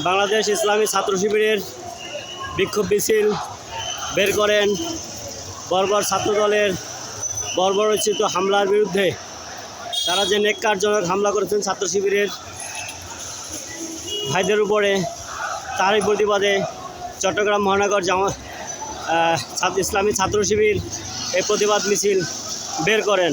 বাংলাদেশ ইসলামী ছাত্র শিবিরের বিক্ষোভ মিছিল বের করেন। বর্বর ছাত্রদলের বর্বরচিত হামলার বিরুদ্ধে তারা যে নেককারজনক হামলা করেছেন ছাত্র শিবিরের ভাইদের উপরে, তারই প্রতিবাদে চট্টগ্রাম মহানগর জামা ছাত্র ইসলামী ছাত্র শিবির এই প্রতিবাদ মিছিল বের করেন।